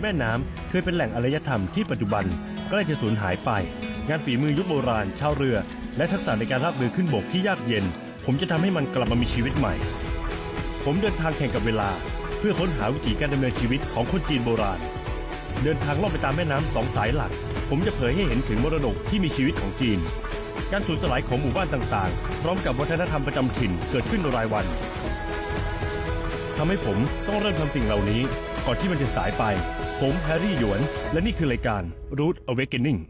แม่น้ำเคยเป็นแหล่งอารยธรรมที่ปัจจุบันใกล้จะสูญหายไป งานฝีมือยุคโบราณชาวเรือ และทักษะในการลากเรือขึ้นบกที่ยากเย็น ผมจะทำให้มันกลับมามีชีวิตใหม่ ผมเดินทางแข่งกับเวลา เพื่อค้นหาวิถีการดำเนินชีวิตของคนจีนโบราณ เดินทางล่องไปตามแม่น้ำสองสายหลัก ผมจะเผยให้เห็นถึงมรดกที่มีชีวิตของจีน การสูญสลายของหมู่บ้านต่างๆ พร้อมกับวัฒนธรรมประจำถิ่นเกิดขึ้นรายวันทำให้ผมต้องเริ่มทำสิ่งเหล่านี้ก่อนที่มันจะสายไป ผมแฮร์รี่หยวน และนี่คือรายการ Root Awakening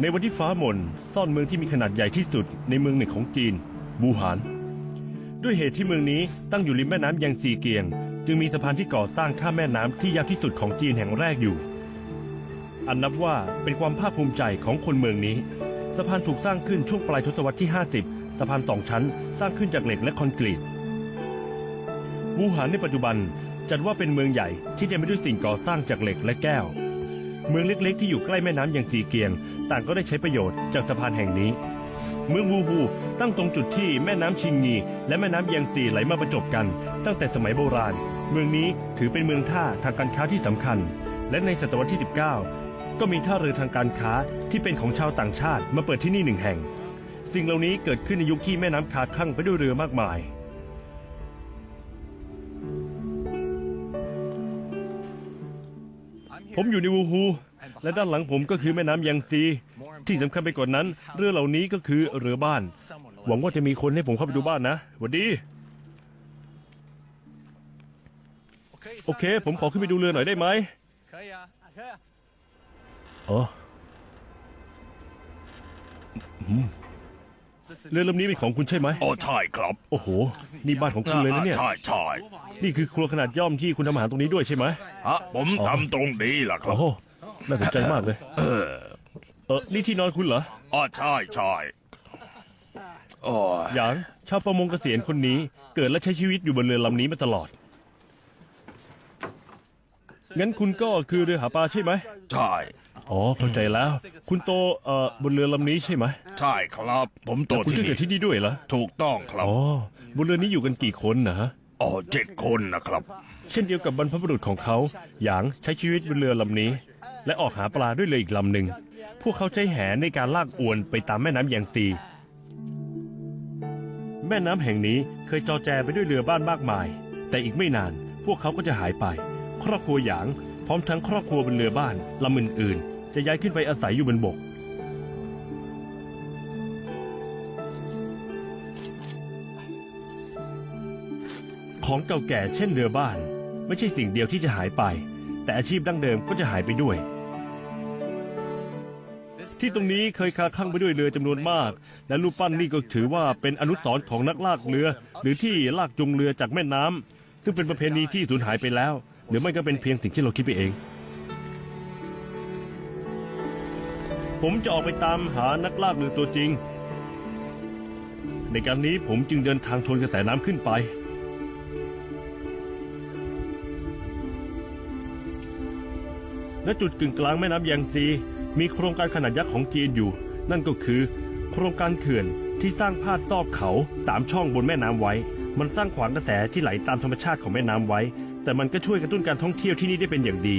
ในวันที่ฟ้ามนซ่อนเมืองที่มีขนาดใหญ่ที่สุดในเมืองหนึ่งของจีน บูหาน ด้วยเหตุที่เมืองนี้ตั้งอยู่ริมแม่น้ำยางซีเกียง จึงมีสะพานที่ก่อสร้างข้ามแม่น้ำที่ยาวที่สุดของจีนแห่งแรกอยู่ อันนับว่าเป็นความภาคภูมิใจของคนเมืองนี้ สะพานถูกสร้างขึ้นช่วงปลายทศวรรษที่ 50 สะพานสองชั้น สร้างขึ้นจากเหล็กและคอนกรีตวูหานในปัจจุบัน จัดว่าเป็นเมืองใหญ่ที่เต็มไปด้วยสิ่งก่อสร้างจากเหล็กและแก้ว เมืองเล็กๆ ที่อยู่ใกล้แม่น้ำอย่างซีเกียง ต่างก็ได้ใช้ประโยชน์จากสะพานแห่งนี้ เมืองวูฮูตั้งตรงจุดที่แม่น้ำชิงงี และแม่น้ำเยางซีไหลมาประจบกัน ตั้งแต่สมัยโบราณ เมืองนี้ถือเป็นเมืองท่าทางการค้าที่สำคัญ และในศตวรรษที่ 19 ก็มีท่าเรือทางการค้าที่เป็นของชาวต่างชาติมาเปิดที่นี่หนึ่งแห่ง สิ่งเหล่านี้เกิดขึ้นในยุคที่แม่น้ำคาคลั่งไปด้วยเรือมากมาย ผมอยู่ในวูฮู และด้านหลังผมก็คือแม่น้ำยังซี ที่สำคัญไปกว่านั้น เรือเหล่านี้ก็คือเรือบ้าน หวังว่าจะมีคนให้ผมเข้าไปดูบ้านนะหวัดดี โอเค ผมขอขึ้นไปดูเรือหน่อยได้ไหมอ๋อ เรือลำนี้เป็นของคุณใช่ไหมโอ้ใช่ครับโอ้โห นี่บ้านของคุณเลยนะเนี่ย ใช่ใช่นี่คือครัวขนาดย่อมที่คุณทำอาหารตรงนี้ด้วยใช่ไหมฮะผมทำตรงนี้แหละครัโอ้บโหน่าสนใจมากเลย เออเออนี่ที่นอนคุณเหรออ๋อใช่ใช่โอ้ยหยางชาวประมงเกษียณคนนี้ เกิดและใช้ชีวิตอยู่บนเรือลำนี้มาตลอด งั้นคุณก็คือเรือหาปลาใช่ไหมใช่ อ๋อเข้าใจแล้ว คุณโตเอ่อบนเรือลำนี้ใช่ไหมใช่ครับ ผมโตคุณที่ก็เกินี่ดที่นี่ด้วยเหรอถูกต้องครับอ๋อบนเรือนี้อยู่กันกี่คนนะฮะอ๋อเจ็ดคนนะครับ เช่นเดียวกับบรรพบุรุษของเขาหยางใช้ชีวิตบนเรือลำนี้ และออกหาปลาด้วยเรืออีกลำหนึ่งพวกเขาใช้แหในการลากอวนไปตามแม่น้ำยางซีแม่น้ำแห่งนี้เคยจอแจไปด้วยเรือบ้านมากมาย แต่อีกไม่นานพวกเขาก็จะหายไป ครอบครัวหยาง พร้อมทั้งครอบครัวบนเรือบ้านลำอื่นๆ จะย้ายขึ้นไปอาศัยอยู่บนบก ของเก่าแก่เช่นเรือบ้าน ไม่ใช่สิ่งเดียวที่จะหายไป แต่อาชีพดั้งเดิมก็จะหายไปด้วย ที่ตรงนี้เคยคาข้างไปด้วยเรือจำนวนมาก และรูปปั้นนี่ก็ถือว่าเป็นอนุสรณ์ของนักลากเรือ หรือที่ลากจูงเรือจากแม่น้ำซึ่งเป็นประเพณีที่สูญหายไปแล้ว หรือไม่ก็เป็นเพียงสิ่งที่เราคิดไปเอง ผมจะออกไปตามหานักล่ากเรือตัวจริง ในการนี้ผมจึงเดินทางทวนกระแสน้ำขึ้นไป ณจุดกึ่งกลางแม่น้ำยางซี มีโครงการขนาดยักษ์ของจีนอยู่ นั่นก็คือ โครงการเขื่อนที่สร้างพาดซอกเขาสามช่องบนแม่น้ำไว้ มันสร้างขวางกระแสที่ไหลตามธรรมชาติของแม่น้ำไว้ แต่มันก็ช่วยกระตุ้นการท่องเที่ยวที่นี่ได้เป็นอย่างดี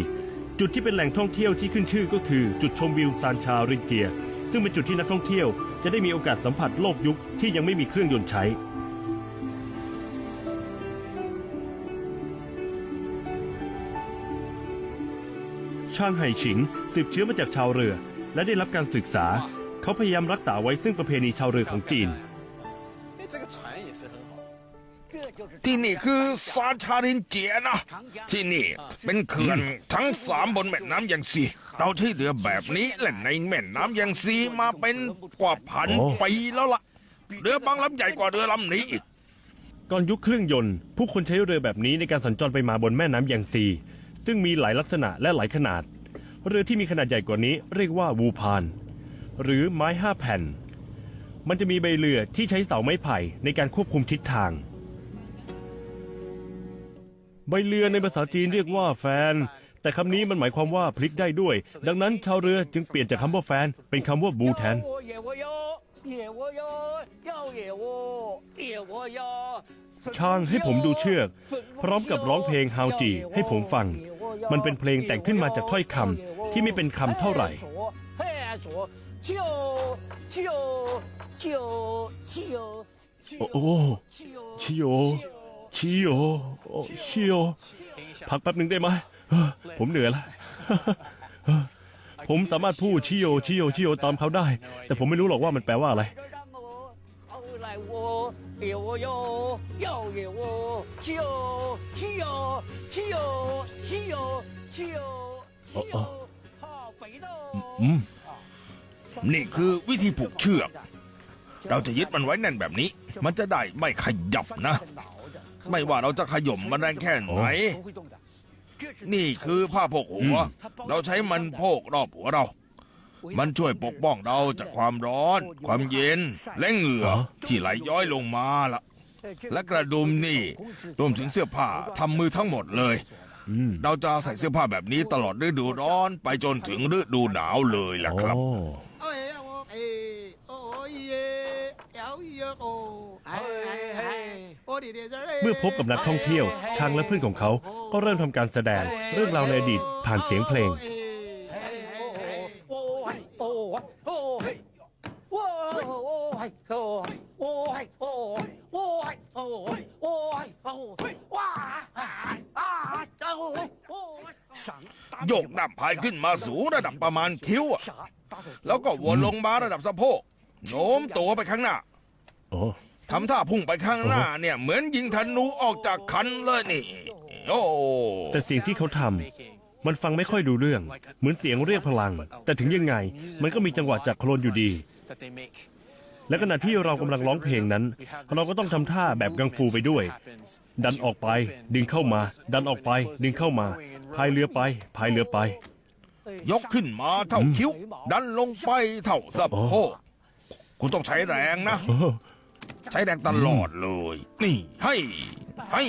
จุดที่เป็นแหล่งท่องเที่ยวที่ขึ้นชื่อก็คือจุดชมวิวซานชาริเจีย ซึ่งเป็นจุดที่นักท่องเที่ยวจะได้มีโอกาสสัมผัสโลกยุคที่ยังไม่มีเครื่องยนต์ใช้ช่างไห่ฉิงสืบเชื้อมาจากชาวเรือ และได้รับการศึกษา เขาพยายามรักษาไว้ซึ่งประเพณีชาวเรือของจีน ที่นี่คือซานชารินเจียนะ ที่นี่เป็นเขื่อนทั้งสามบนแม่น้ำยางซีเราใช้เรือแบบนี้เล่นในแม่น้ำยางซีมาเป็นกว่าพันโอ้ปีแล้วล่ะ เรือบางลำใหญ่กว่าเรือลำนี้อีก ก่อนยุคเครื่องยนต์ ผู้คนใช้เรือแบบนี้ในการสัญจรไปมาบนแม่น้ำยางซี ซึ่งมีหลายลักษณะและหลายขนาด เรือที่มีขนาดใหญ่กว่านี้เรียกว่าวูพาน หรือไม้ห้าแผ่น มันจะมีใบเรือที่ใช้เสาไม้ไผ่ในการควบคุมทิศทาง ใบเรือในภาษาจีนเรียกว่าแฟน แต่คำนี้มันหมายความว่าพลิกได้ด้วย ดังนั้นชาวเรือจึงเปลี่ยนจากคำว่าแฟน เป็นคำว่าบูแทน ช่างให้ผมดูเชือก พร้อมกับร้องเพลงฮาวจีให้ผมฟัง มันเป็นเพลงแต่งขึ้นมาจากถ้อยคำที่ไม่เป็นคำเท่าไหร่โอ้ชิโย ชิโยชิโยพักแป๊บหนึ่งได้ไหมผมเหนื่อยละผมสามารถพูดชิโยชิโยชิโยตามเขาได้ แต่ผมไม่รู้หรอกว่ามันแปลว่าอะไรนี่คือวิธีผูกเชือก เราจะยึดมันไว้แน่นแบบนี้ มันจะได้ไม่ขยับนะ ไม่ว่าเราจะขย่มมันแรงแค่ไหน นี่คือผ้าโพกหัว เราใช้มันโพกรอบหัวเรา มันช่วยปกป้องเราจากความร้อน ความเย็น และเหงื่อที่ไหลย้อยลงมาล่ะ และกระดุมนี่รวมถึงเสื้อผ้าทำมือทั้งหมดเลย เราจะใส่เสื้อผ้าแบบนี้ตลอดฤดูร้อนไปจนถึงฤดูหนาวเลยล่ะครับ เเมื่อพบกับนักท่องเที่ยวช่างและเพื่อนของเขา ก็เริ่มทำการแสดงเรื่องราวในอดีตผ่านเสียงเพลง โยกดับพายขึ้นมาสูงระดับประมาณคิ้วแล้วก็วนลงมาระดับสะโพกโน้มตัวไปข้างหน้า โอ ทำท่าพุ่งไปข้างหน้าเนี่ยเหมือนยิงธนูออกจากคันเลยนี่โอ้แต่เสียงที่เขาทำมันฟังไม่ค่อยดูเรื่อง เหมือนเสียงเรียกพลัง แต่ถึงยังไงมันก็มีจังหวะจากโคลนอยู่ดี that they make. และขณะที่เรากำลังร้องเพลงนั้น เราก็ต้องทำท่าแบบกังฟูไปด้วย ดันออกไป ดึงเข้ามา ดันออกไป ดึงเข้ามาพายเรือไปพายเรือไป ยกขึ้นมาเท่าคิ้ว ดันลงไปเท่าสะโพกคุณต้องใช้แรงนะโอ้ ใช้แรงตลอดเลย นี่ ให้ให้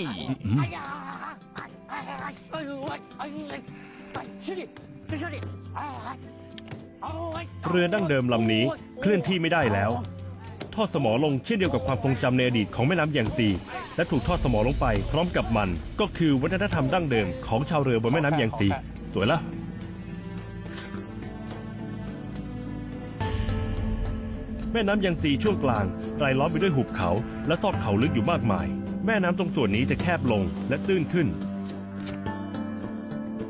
เรือดั้งเดิมลำนี้เคลื่อนที่ไม่ได้แล้ว ทอดสมอลงเช่นเดียวกับความทรงจำในอดีตของแม่น้ำแยงซีและถูกทอดสมอลงไปพร้อมกับมัน ก็คือวัฒนธรรมดั้งเดิมของชาวเรือบนแม่น้ำแยงซีสวยละแม่น้ำยังสีช่วงกลาง รายล้อมไปด้วยหุบเขาและซอกเขาลึกอยู่มากมาย แม่น้ำตรงส่วนนี้จะแคบลงและตื้นขึ้น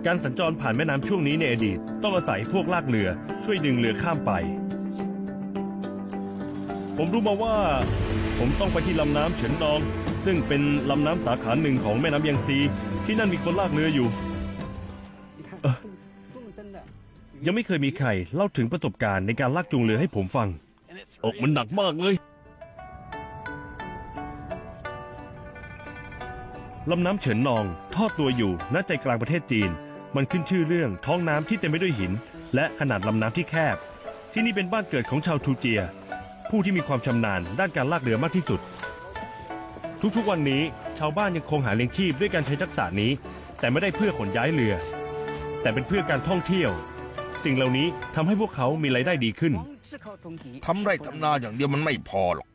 การสัญจรผ่านแม่น้ำช่วงนี้ในอดีตต้องอาศัยพวกลากเรือช่วยดึงเรือข้ามไป ผมรู้มาว่า ผมต้องไปที่ลำน้ำเฉินนอง ซึ่งเป็นลำน้ำสาขาหนึ่งของแม่น้ำยางซีที่นั่นมีคนลากเรืออยู่ ยังไม่เคยมีใครเล่าถึงประสบการณ์ในการลากจูงเรือให้ผมฟัง อกมันหนักมากเลย ลำน้ำเฉินนอง ทอดตัวอยู่ณใจกลางประเทศจีน มันขึ้นชื่อเรื่องท้องน้ำที่เต็มไปด้วยหิน และขนาดลำน้ำที่แคบ ที่นี่เป็นบ้านเกิดของชาวทูเจีย ผู้ที่มีความชำนาญด้านการลากเรือมากที่สุด ทุกๆวันนี้ชาวบ้านยังคงหาเลี้ยงชีพด้วยการใช้ทักษะนี้ แต่ไม่ได้เพื่อขนย้ายเรือ แต่เป็นเพื่อการท่องเที่ยว สิ่งเหล่านี้ทำให้พวกเขามีรายได้ดีขึ้นทำไรทำนาอย่างเดียวมันไม่พอหรอก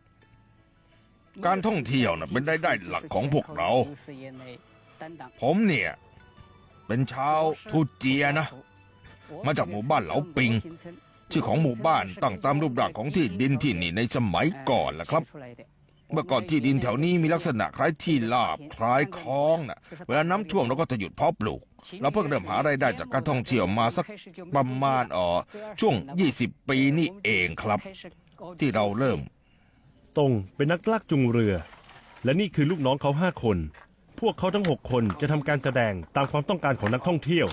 การท่องเที่ยวน่ะเป็นรายได้หลักของพวกเรา ผมเนี่ย เป็นชาวทูเจียนะ มาจากหมู่บ้านเหลาปิง ชื่อของหมู่บ้านตั้งตามรูปร่างของที่ดินที่นี่ในสมัยก่อนแหละครับ เมื่อก่อนที่ดินแถวนี้มีลักษณะคล้ายที่ลาบคล้ายคลองน่ะเวลาน้ำท่วมเราก็จะหยุดเพาะปลูก เราเพิ่งเริ่มหารายได้จากการท่องเที่ยวมาสักประมาณอ่อช่วง 20 ปีนี่เองครับ ที่เราเริ่ม ตรงเป็นนักลากจูงเรือ และนี่คือลูกน้องเขาห้าคน พวกเขาทั้งหกคนจะทำการแสดงตามความต้องการของนักท่องเที่ยว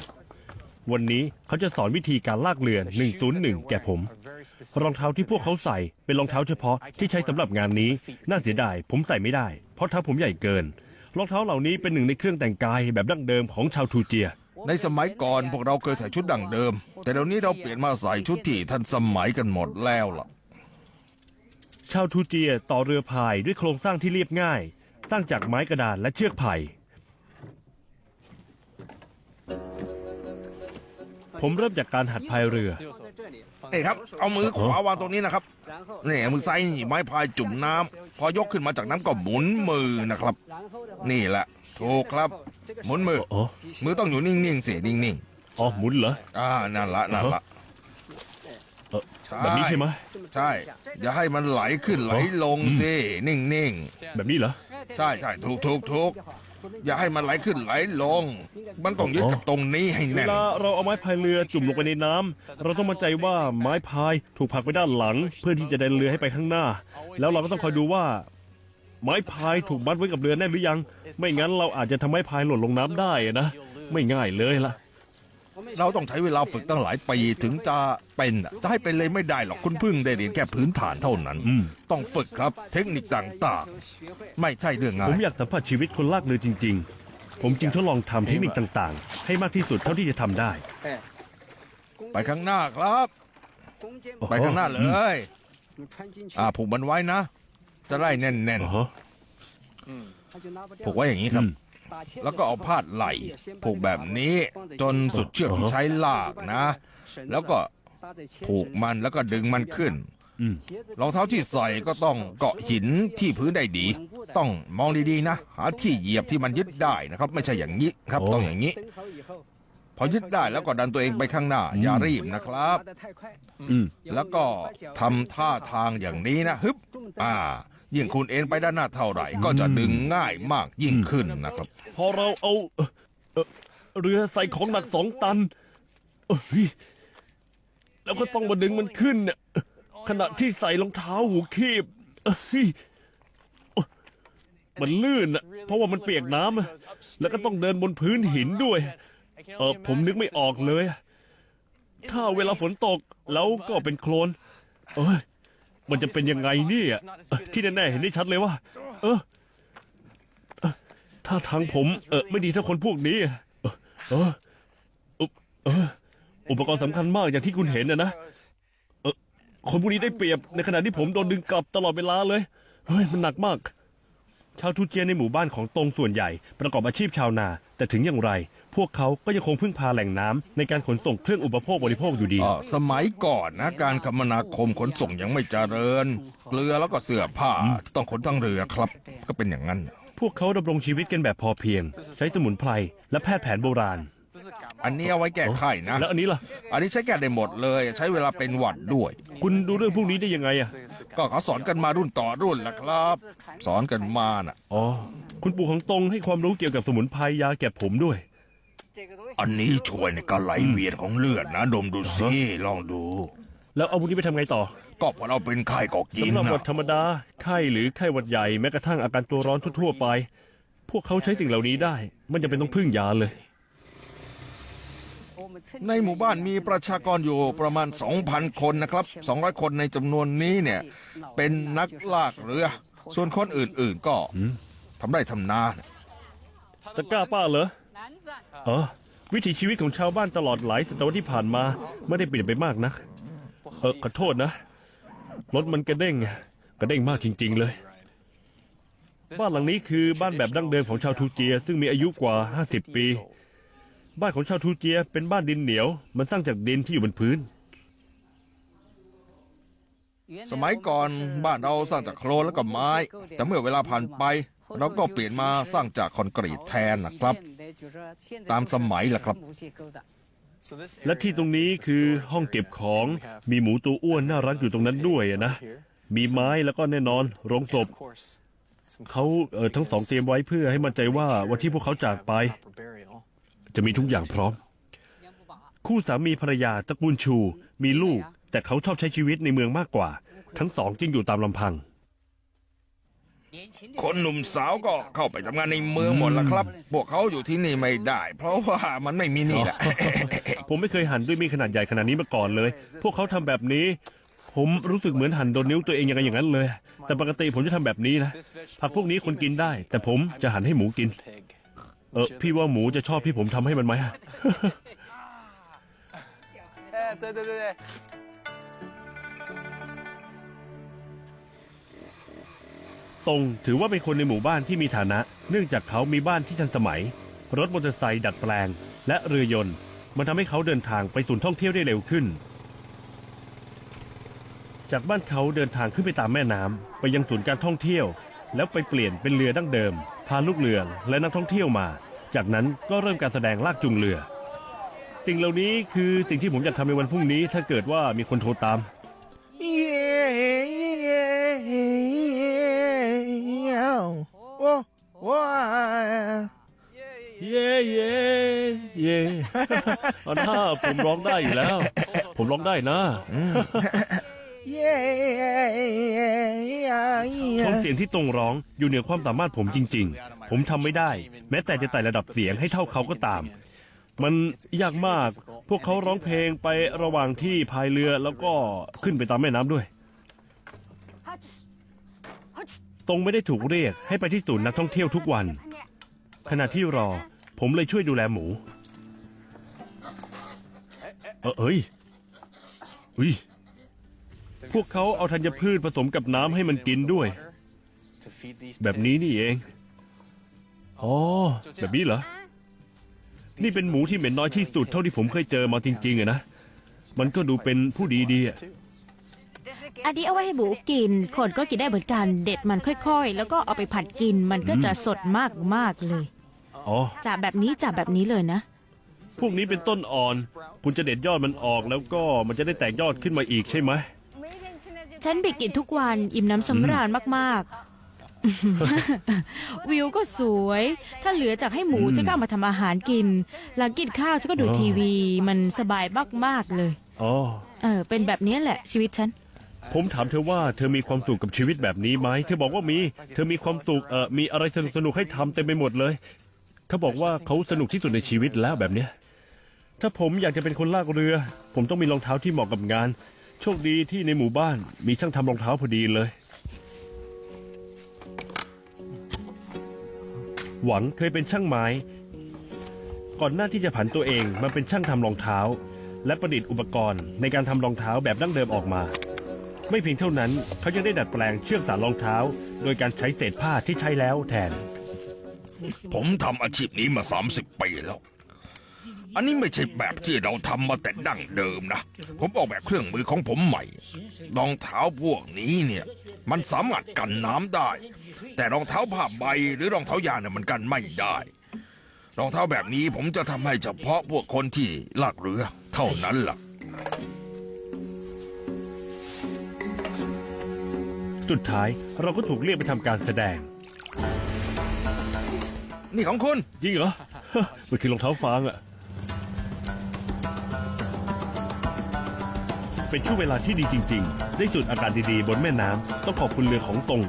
วันนี้เขาจะสอนวิธีการลากเรือ 101 แก่ผม รองเท้าที่พวกเขาใส่เป็นรองเท้าเฉพาะที่ใช้สำหรับงานนี้ น่าเสียดายผมใส่ไม่ได้ เพราะเท้าผมใหญ่เกิน รองเท้าเหล่านี้เป็นหนึ่งในเครื่องแต่งกายแบบดั้งเดิมของชาวทูเจีย ในสมัยก่อนพวกเราเคยใส่ชุดดั้งเดิม แต่เดี๋ยวนี้เราเปลี่ยนมาใส่ชุดที่ทันสมัยกันหมดแล้วล่ะ ชาวทูเจียต่อเรือพายด้วยโครงสร้างที่เรียบง่าย สร้างจากไม้กระดานและเชือกไผ่ผมเริ่มจากการหัดพายเรือ เอ้ยครับ เอามือขวาวางตรงนี้นะครับนี่มึงใส่ไม้พายจุ่มน้ำพอยกขึ้นมาจากน้ำก็หมุนมือนะครับ นี่แหละถูกครับ หมุนมือ อ๋อมือต้องอยู่นิ่งๆสินิ่งอ๋อหมุนเหรอ ๆอ่านั่นละนั่นละเออ แบบนี้ใช่ไหมใช่ อย่าให้มันไหลขึ้นไหลลงสิ นิ่งแบบนี้เหรอใช่ใช่ถูกถูกถูกๆอย่าให้มันไหลขึ้นไหลลง มันต้องยึดกับตรงนี้ให้เวแน่น ลาเราเอาไม้พายเรือจุ่มลงไปในน้ำเราต้องมั่นใจว่าไม้พายถูกผลักไปด้านหลัง เพื่อที่จะดันเรือให้ไปข้างหน้า แล้วเราก็ต้องคอยดูว่า ไม้พายถูกมัดไว้กับเรือแน่นหรือยัง ไม่งั้นเราอาจจะทำให้พายหล่นลงน้ำได้อะนะ ไม่ง่ายเลยล่ะ เราต้องใช้เวลาฝึกตั้งหลายปีถึงจะเป็นอะจะให้เป็นเลยไม่ได้หรอกคุณเพึ่งได้เรียนแค่พื้นฐานเท่านั้น อืม ต้องฝึกครับ เทคนิคต่างๆ ไม่ใช่เรื่องง่าผมย อยากสัมผัสชีวิตคนลากเรือจริง ๆ ผมจึงทดลองทำเทคนิคต่างๆ ให้มากที่สุดเท่าที่จะทำได้ ไปข้างหน้าครับไปข้างหน้าเลย อ่าผูกมันไว้นะ จะได้แน่นอ๋อๆผูกไว้อย่างนี้ครับ แล้วก็เอาพาดไหล่ผูกแบบนี้ จนสุดเชือกที่ใช้ลากนะ แล้วก็ผูกมันแล้วก็ดึงมันขึ้นอืมรองเท้าที่ใส่ก็ต้องเกาะหินที่พื้นได้ดี ต้องมองดีๆนะหาที่เหยียบที่มันยึดได้นะครับ ไม่ใช่อย่างนี้ครับ ต้องอย่างนี้ พอยึดได้แล้วก็ดันตัวเองไปข้างหน้า อย่ารีบนะครับ อืม แล้วก็ทำท่าทางอย่างนี้นะฮึบอ่า ยิ่งคุณเอ็นไปด้านหน้าเท่าไหร่ ก็จะดึงง่ายมากยิ่งขึ้นนะครับ พอเราเอาเอ่อเอ่อเรือใส่ของหนักสองตันเอ้ยแล้วก็ต้องมาดึงมันขึ้นเนี่ยขณะที่ใส่รองเท้าหูคีบเอ้ยมันลื่นอะเพราะว่ามันเปียกน้ำอะแล้วก็ต้องเดินบนพื้นหินด้วย เออผมนึกไม่ออกเลย ถ้าเวลาฝนตกแล้วก็เป็นโคลนเอ้ย มันจะเป็นยังไงเนี่ยเอ่อที่แน่ๆเห็นได้ชัดเลยว่า เออถ้าทางผมเออไม่ดีเท่าคนพวกนี้เออเออออเอออุปกรณ์สำคัญมากอย่างที่คุณเห็นนะนะเออคนพวกนี้ได้เปรียบในขณะที่ผมโดนดึงกลับตลอดเวลาเลย เฮ้ย มันหนักมาก ชาวทูเจียในหมู่บ้านของตรงส่วนใหญ่ ประกอบอาชีพชาวนา แต่ถึงอย่างไร พวกเขาก็ยังคงพึ่งพาแหล่งน้ำในการขนส่งเครื่องอุปโภคบริโภคอยู่ดี อ่าสมัยก่อนนะการคมนาคมขนส่งยังไม่เจริญเกลือแล้วก็เสื้อผ้าต้องขนทั้งเรือครับ ก็เป็นอย่างนั้น พวกเขาดำรงชีวิตกันแบบพอเพียง ใช้สมุนไพรและแพทย์แผนโบราณ อันนี้เอาไว้แก้ไขนะ แล้วอันนี้ล่ะ อันนี้ใช้แก้ได้หมดเลย ใช้เวลาเป็นหวัดด้วย คุณดูเรื่องพวกนี้ได้ยังไงอะก็เขาสอนกันมารุ่นต่อรุ่นแหละครับ สอนกันมาน่ะ อ๋อ คุณปู่ของตรงให้ความรู้เกี่ยวกับสมุนไพรยาแก่ผมด้วย อันนี้ช่วยในการไหลเวียนของเลือดนะ ดมดูสิลองดู แล้วเอาพวกนี้ไปทำไงต่อก็พอเราเป็นไข้ก็กินสำหรับหวัดนะธรรมดาไข้หรือไข้หวัดใหญ่แม้กระทั่งอาการตัวร้อนทั่วๆไป พวกเขาใช้สิ่งเหล่านี้ได้ มันจะเป็นต้องพึ่งยาเลย ในหมู่บ้านมีประชากรอยู่ประมาณ 2,000 คนนะครับ 200 คนในจำนวนนี้เนี่ย เป็นนักลากเรือ ส่วนคนอื่นๆก็ทำได้ทำนา จะกล้าป้าเหรอเออ วิถีชีวิตของชาวบ้านตลอดหลายศตวรรษที่ผ่านมาไม่ได้เปลี่ยนไปมากนะเออขอโทษนะรถมันกระเด้งกระเด้งมากจริง ๆ เลย บ้านหลังนี้คือบ้านแบบดั้งเดิมของชาวทูเจีย ซึ่งมีอายุกว่า 50 ปี บ้านของชาวทูเจียเป็นบ้านดินเหนียว มันสร้างจากดินที่อยู่บนพื้น สมัยก่อนบ้านเราสร้างจากโครนแล้วก็ไม้ แต่เมื่อเวลาผ่านไป เราก็เปลี่ยนมาสร้างจากคอนกรีตแทนนะครับ ตามสมัยแหละครับ และที่ตรงนี้คือห้องเก็บของมีหมูตัวอ้วนน่ารักอยู่ตรงนั้นด้วยอะนะ มีไม้แล้วก็แน่นอนโรงศพเขาเออทั้งสองเตรียมไว้เพื่อให้มั่นใจว่าวันที่พวกเขาจากไป จะมีทุกอย่างพร้อม คู่สามีภรรยาตระกูลชู มีลูก แต่เขาชอบใช้ชีวิตในเมืองมากกว่า ทั้งสองจึงอยู่ตามลำพัง คนหนุ่มสาวก็เข้าไปทำงานในเมืองหมดแล้วครับ พวกเขาอยู่ที่นี่ไม่ได้ เพราะว่ามันไม่มีนี่แหละ ผมไม่เคยหั่นด้วยมีขนาดใหญ่ขนาดนี้มาก่อนเลย พวกเขาทำแบบนี้ ผมรู้สึกเหมือนหั่นโดนนิ้วตัวเองยังไงอย่างนั้นเลย แต่ปกติผมจะทำแบบนี้นะ ผักพวกนี้คนกินได้ แต่ผมจะหั่นให้หมูกิน เออพี่ว่าหมูจะชอบที่ผมทำให้มันไหมฮะอเดี๋ ตรงถือว่าเป็นคนในหมู่บ้านที่มีฐานะ เนื่องจากเขามีบ้านที่ทันสมัย รถมอเตอร์ไซค์ดัดแปลง และเรือยนต์ มันทำให้เขาเดินทางไปศูนย์ท่องเที่ยวได้เร็วขึ้น จากบ้านเขาเดินทางขึ้นไปตามแม่น้ำไปยังศูนย์การท่องเที่ยว แล้วไปเปลี่ยนเป็นเรือดั้งเดิม พาลูกเรือและนักท่องเที่ยวมา จากนั้นก็เริ่มการแสดงลากจูงเรือ สิ่งเหล่านี้คือสิ่งที่ผมอยากทำในวันพรุ่งนี้ถ้าเกิดว่ามีคนโทรตาม โอ้ว้าเย่เย่เย่เอาหน้าผมร้องได้อยู่แล้ว ผมร้องได้นะโทนเสียงที่ตรงร้องอยู่เหนือความสามารถผมจริง ๆ ผมทำไม่ได้ แม้แต่จะไต่ระดับเสียงให้เท่าเขาก็ตาม มันยากมาก พวกเขาร้องเพลงไประหว่างที่พายเรือแล้วก็ขึ้นไปตามแม่น้ำด้วย ตรงไม่ได้ถูกเรียกให้ไปที่ศูนย์นักท่องเที่ยวทุกวัน ขณะที่รอ ผมเลยช่วยดูแลหมู เออเอ้ยอุ้ยพวกเขาเอาธัญพืชผสมกับน้ำให้มันกินด้วย แบบนี้นี่เอง อ๋อ แบบนี้เหรอ นี่เป็นหมูที่เหม็นน้อยที่สุดเท่าที่ผมเคยเจอมาจริงๆอะนะ มันก็ดูเป็นผู้ดีดีๆอะ อันนี้เอาไว้ให้หมูกิน คนก็กินได้เหมือนกัน เด็ดมันค่อยๆ แล้วก็เอาไปผัดกิน มันก็จะสดมากๆเลย อ๋อ จับแบบนี้จับแบบนี้เลยนะ พวกนี้เป็นต้นอ่อน คุณจะเด็ดยอดมันออกแล้วก็มันจะได้แตกยอดขึ้นมาอีกใช่ไหม ฉันไปกินทุกวันอิ่มน้ำสำราญมากๆ วิวก็สวย ถ้าเหลือจากให้หมูอืม จะก็เอามาทำอาหารกิน หลังกินข้าวจะก็ดูอ๋อทีวี มันสบายมากๆเลย อ๋อ เออ เป็นแบบนี้แหละชีวิตฉัน ผมถามเธอว่าเธอมีความสุขกับชีวิตแบบนี้ไหม เธอบอกว่ามี เธอมีความสุข เออมีอะไรสนุกสนุกให้ทำเต็มไปหมดเลย เขาบอกว่าเขาสนุกที่สุดในชีวิตแล้วแบบเนี้ย ถ้าผมอยากจะเป็นคนลากเรือ ผมต้องมีรองเท้าที่เหมาะกับงาน โชคดีที่ในหมู่บ้านมีช่างทำรองเท้าพอดีเลย หวังเคยเป็นช่างไม้ ก่อนหน้าที่จะผันตัวเองมาเป็นช่างทำรองเท้า และประดิษฐ์อุปกรณ์ในการทำรองเท้าแบบดั้งเดิมออกมา ไม่เพียงเท่านั้นเขายังได้ดัดแปลงเชือกสานรองเท้า โดยการใช้เศษผ้าที่ใช้แล้วแทน ผมทำอาชีพนี้มา 30 ปีแล้ว อันนี้ไม่ใช่แบบที่เราทำมาแต่ดั้งเดิมนะ ผมออกแบบเครื่องมือของผมใหม่ รองเท้าพวกนี้เนี่ย มันสามารถกันน้ำได้ แต่รองเท้าผ้าใบหรือรองเท้ายางเนี่ยมันกันไม่ได้ รองเท้าแบบนี้ผมจะทำให้เฉพาะพวกคนที่ลากเรือ เท่านั้นล่ะ สุดท้ายเราก็ถูกเรียกไปทำการแสดง นี่ของคุณ จริงเหรอ มันคือรองเท้าฟางอะเป็นช่วงเวลาที่ดีจริง ๆ ได้สูดอากาศดีๆ บนแม่น้ำต้องขอบคุณเรือของตรง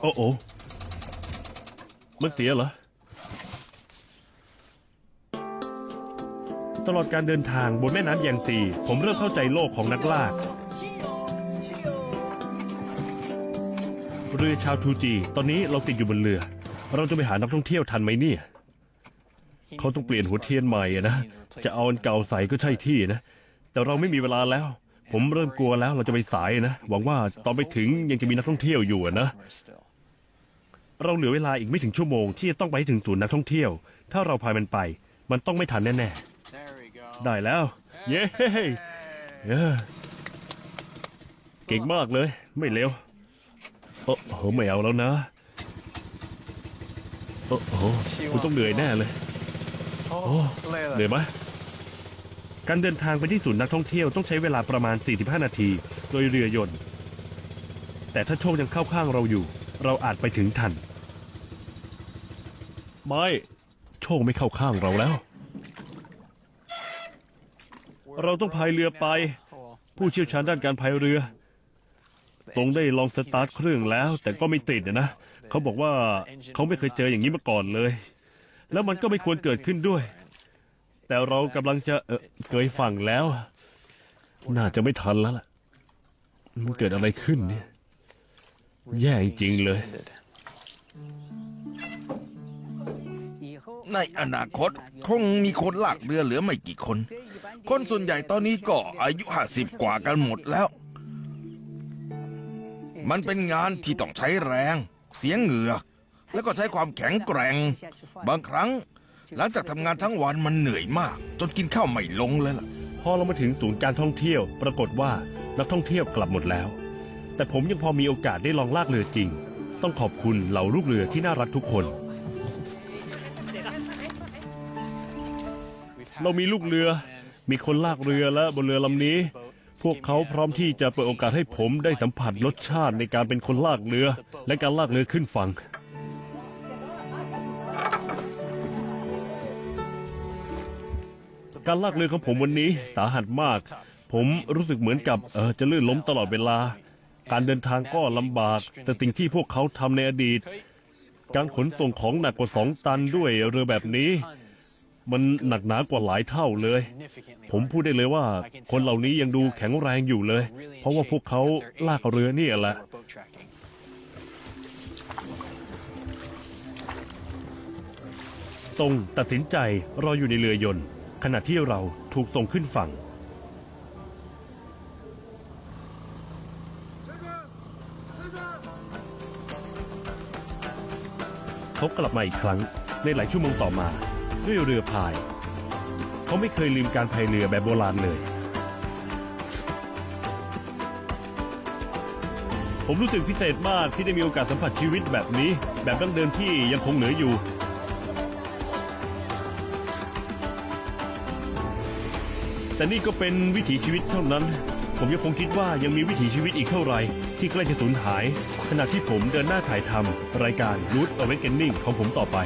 โอ้โอมันเสียเหรอ ตลอดการเดินทางบนแม่น้ำแยงซีผมเริ่มเข้าใจโลกของนักล่า เรือชาวทูจี ตอนนี้เราติดอยู่บนเรือ เราจะไปหานักท่องเที่ยวทันไหมเนี่ย เขาต้องเปลี่ยนหัวเทียนใหม่อะนะ จะเอาอันเก่าใส่ก็ใช่ที่นะ แต่เราไม่มีเวลาแล้ว ผมเริ่มกลัวแล้วเราจะไปสายนะ หวังว่าตอนไปถึงยังจะมีนักท่องเที่ยวอยู่อะนะ เราเหลือเวลาอีกไม่ถึงชั่วโมงที่จะต้องไปให้ถึงศูนย์นักท่องเที่ยว ถ้าเราพายมันไป มันต้องไม่ทันแน่ๆ ได้แล้ว เย้เย้เก่งมากเลย ไม่เร็ว โอ้โหไม่เอาแล้วนะ โอ้โหคุณต้องเหนื่อยแน่เลย โอ้เหนื่อยไหมการเดินทางไปที่ศูนย์นักท่องเที่ยวต้องใช้เวลาประมาณ 45 นาที โดยเรือยนต์ แต่ถ้าโชคยังเข้าข้างเราอยู่ เราอาจไปถึงทัน ไม่ โชคไม่เข้าข้างเราแล้ว เราต้องพายเรือไป ผู้เชี่ยวชาญด้านการพายเรือ ตรงได้ลองสตาร์ทเครื่องแล้ว แต่ก็ไม่ติดนะเขาบอกว่าเขาไม่เคยเจออย่างนี้มาก่อนเลย แล้วมันก็ไม่ควรเกิดขึ้นด้วย แต่เรากำลังจะเออเกยฝั่งแล้ว น่าจะไม่ทันแล้วล่ะ มันเกิดอะไรขึ้นเนี่ย แย่จริงเลย ในอนาคตคงมีคนลากเรือเหลือไม่กี่คน คนส่วนใหญ่ตอนนี้ก็อายุห้าสิบกว่ากันหมดแล้ว มันเป็นงานที่ต้องใช้แรง เสียงเหงื่อ แล้วก็ใช้ความแข็งแกร่ง บางครั้ง หลังจากทำงานทั้งวันมันเหนื่อยมาก จนกินข้าวไม่ลงเลยล่ะ พอเรามาถึงศูนย์การท่องเที่ยว ปรากฏว่านักท่องเที่ยวกลับหมดแล้ว แต่ผมยังพอมีโอกาสได้ลองลากเรือจริง ต้องขอบคุณเหล่าลูกเรือที่น่ารักทุกคน เรามีลูกเรือ มีคนลากเรือและบนเรือลำนี้ พวกเขาพร้อมที่จะเปิดโอกาสให้ผมได้สัมผัสรสชาติในการเป็นคนลากเรือ และการลากเรือขึ้นฝั่ง การลากเรือของผมวันนี้สาหัสมาก ผมรู้สึกเหมือนกับเออจะลื่นล้มตลอดเวลา การเดินทางก็ลำบาก แต่สิ่งที่พวกเขาทำในอดีต การขนส่งของหนักกว่าสองตันด้วยเรือแบบนี้ มันหนักหนากว่าหลายเท่าเลย ผมพูดได้เลยว่า คนเหล่านี้ยังดูแข็งแรงอยู่เลย เพราะว่าพวกเขาลากเรือนี่แหละตรงตัดสินใจรออยู่ในเรือยนต์ ขณะที่เราถูกส่งขึ้นฝั่ง เขากลับมาอีกครั้งในหลายชั่วโมงต่อมา ด้วยเรือพาย เขาไม่เคยลืมการพายเรือแบบโบราณเลย ผมรู้สึกพิเศษมากที่ได้มีโอกาสสัมผัสชีวิตแบบนี้ แบบดั้งเดิมที่ยังคงเหลืออยู่แต่นี่ก็เป็นวิถีชีวิตเท่านั้น ผมยังคงคิดว่ายังมีวิถีชีวิตอีกเท่าไหร่ ที่ใกล้จะสูญหาย ขณะที่ผมเดินหน้าถ่ายทำรายการ Root Awakening ของผมต่อไป